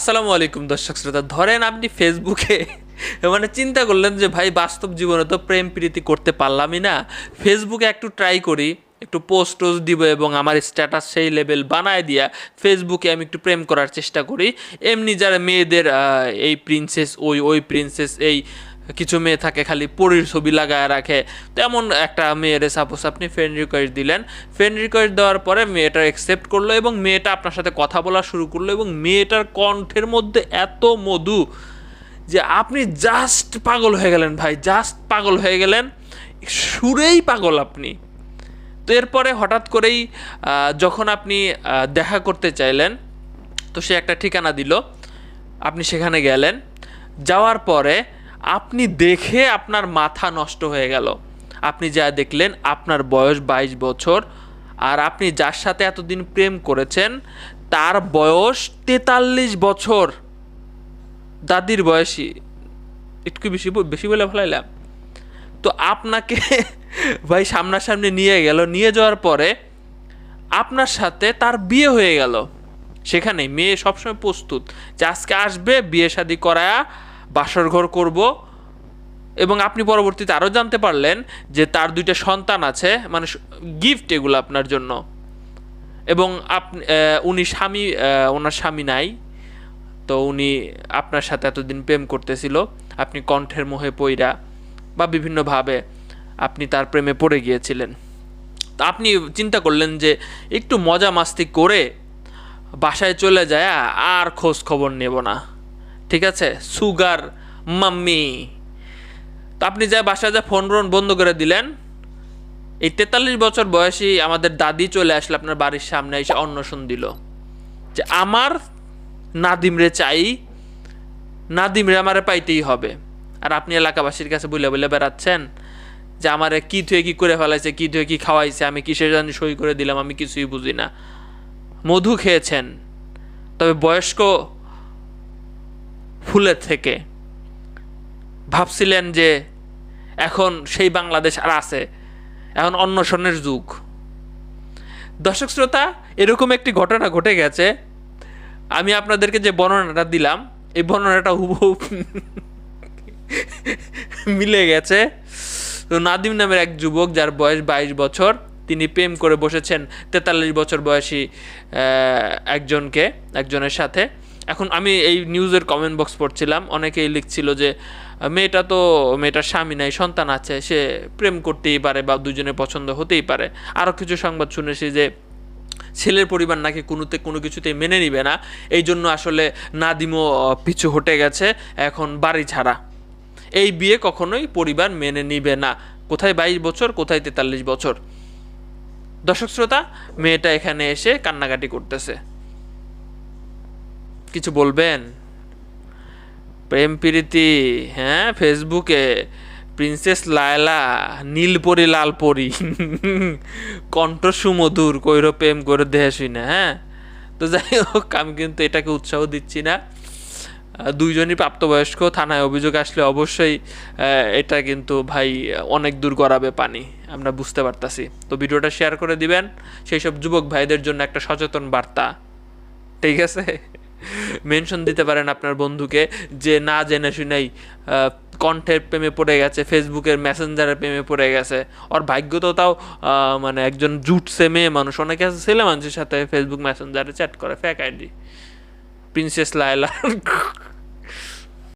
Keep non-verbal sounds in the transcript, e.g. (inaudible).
আসসালামু আলাইকুম দর্শক শ্রোতা, ধরেন আপনি ফেসবুকে মানে চিন্তা করলেন যে, ভাই, বাস্তব জীবনে তো প্রেম প্রীতি করতে পারলামই না। ফেসবুকে একটু ট্রাই করি, একটু পোস্ট টোস্ট দিব এবং আমার স্ট্যাটাস সেই লেভেল বানায় দিয়া ফেসবুকে আমি একটু প্রেম করার চেষ্টা করি। এমনি যারা মেয়েদের এই প্রিন্সেস ওই ওই প্রিন্সেস এই কিছু মেয়ে থাকে, খালি পরীর ছবি লাগায় রাখে। তেমন একটা মেয়েরে সাপোজ আপনি ফ্রেন্ড রিকোয়েস্ট দিলেন। ফ্রেন্ড রিকোয়েস্ট দেওয়ার পরে মেয়েটা অ্যাকসেপ্ট করল এবং মেয়েটা আপনার সাথে কথা বলা শুরু করল এবং মেয়েটার কণ্ঠের মধ্যে এত মধু যে আপনি জাস্ট পাগল হয়ে গেলেন ভাই জাস্ট পাগল হয়ে গেলেন। সুরেই পাগল আপনি। তো এরপরে হঠাৎ করেই যখন আপনি দেখা করতে চাইলেন, তো সে একটা ঠিকানা দিল। আপনি সেখানে গেলেন। যাওয়ার পরে আপনি দেখে আপনার মাথা নষ্ট হয়ে গেল। আপনি যা দেখলেন, আপনার বয়স বাইশ বছর, আর আপনি যার সাথে এতদিন প্রেম করেছেন, তার বয়স তেতাল্লিশ বছর। দাদির বয়সী। একটু বেশি বেশি বলে ফেলাইলাম। তো আপনাকে (laughs) ভাই সামনাসামনি নিয়ে গেল। নিয়ে যাওয়ার পরে আপনার সাথে তার বিয়ে হয়ে গেল। সেখানে মেয়ে সবসময় প্রস্তুত যে আজকে আসবে, বিয়ে শাদি করায়া বাসর ঘর করব। এবং আপনি পরবর্তীতে আরও জানতে পারলেন যে তার দুইটা সন্তান আছে মানে গিফট এগুলো আপনার জন্য। এবং আপনি উনি স্বামী ওনার স্বামী নাই। তো উনি আপনার সাথে এতদিন প্রেম করতেছিল। আপনি কণ্ঠের মোহে পইরা বা বিভিন্নভাবে আপনি তার প্রেমে পড়ে গিয়েছিলেন। তা আপনি চিন্তা করলেন যে একটু মজা মাস্তি করে বাসায় চলে যায়, আর খোঁজ খবর নেব না। ঠিক আছে? Sugar mummy. তো আপনি যা বাসায় যা ফোন টোন বন্ধ করে দিলেন, এই তেতাল্লিশ বছর বয়সী আমাদের দাদি চলে আসলে আপনার বাড়ির সামনে এসে অন্নশন দিল। যে আমার নাদিমরে চাই নাদিমরে আমারে পাইতেই হবে। আর আপনি এলাকাবাসীর কাছে বলে বলে বেড়াচ্ছেন যে আমারে কি থুয়ে কি করে ফেলাইছে, কি থুয়ে কি খাওয়াইছে, আমি কিসের জানি সই করে দিলাম, আমি কিছুই বুঝি না। মধু খেয়েছেন, তবে বয়স্ক ফুলের থেকে। ভাবছিলেন যে এখন সেই বাংলাদেশ আর আছে, এখন অন্বেষণের যুগ। দর্শক শ্রোতা, এরকম একটি ঘটনা ঘটে গেছে। আমি আপনাদেরকে যে বর্ণনাটা দিলাম, এই বর্ণনাটা হুবহু মিলে গেছে। নাদিম নামের এক যুবক যার বয়স বাইশ বছর, তিনি প্রেম করে বসেছেন তেতাল্লিশ বছর বয়সী একজনকে, একজনের সাথে। এখন আমি এই নিউজের কমেন্ট বক্স পড়ছিলাম। অনেকেই লিখছিল যে, মেয়েটা তো, মেয়েটার স্বামী নাই, সন্তান আছে, সে প্রেম করতেই পারে বা দুজনে পছন্দ হতেই পারে। আরও কিছু সংবাদ শুনেছি যে, ছেলের পরিবার নাকি কোনোতে, কোনো কিছুতেই মেনে নিবে না। এই জন্য আসলে নাদিমও পিছু হটে গেছে এখন বাড়ি ছাড়া। এই বিয়ে কখনোই পরিবার মেনে নিবে না। কোথায় বাইশ বছর, কোথায় তেতাল্লিশ বছর? দর্শক শ্রোতা, মেয়েটা এখানে এসে কান্নাকাটি করতেছে। কিছু বলবেন? প্রেম প্রীতি হ্যাঁ ফেসবুকে প্রিন্সেস লায়লা, নীলপরি, লালপরি (laughs) কণ্ঠ সুমধুর কইর প্রেম করে দেহে না হ্যাঁ? তো যাই হোক, আমি কিন্তু এটাকে উৎসাহ দিচ্ছি না। দুইজনই প্রাপ্তবয়স্ক, থানায় অভিযোগ আসলে অবশ্যই এটা কিন্তু ভাই অনেক দূর গড়াবে পানি, আমরা বুঝতে পারতাছি। তো ভিডিওটা শেয়ার করে দিবেন, সেই সব যুবক ভাইদের জন্য একটা সচেতন বার্তা। ঠিক আছে? মেনশন দিতে পারেন আপনার বন্ধুকে যে না জেনে শুনেই কণ্ঠের প্রেমে পড়ে গেছে, ফেসবুকের মেসেঞ্জারের প্রেমে পড়ে গেছে। ওর ভাগ্য তো তাও মানে একজন জুটছে মেয়ে মানুষ। অনেকে আছে ছেলে মানুষের সাথে ফেসবুক মেসেঞ্জারে চ্যাট করে ফ্যাক আইডি প্রিন্সেস লায়লা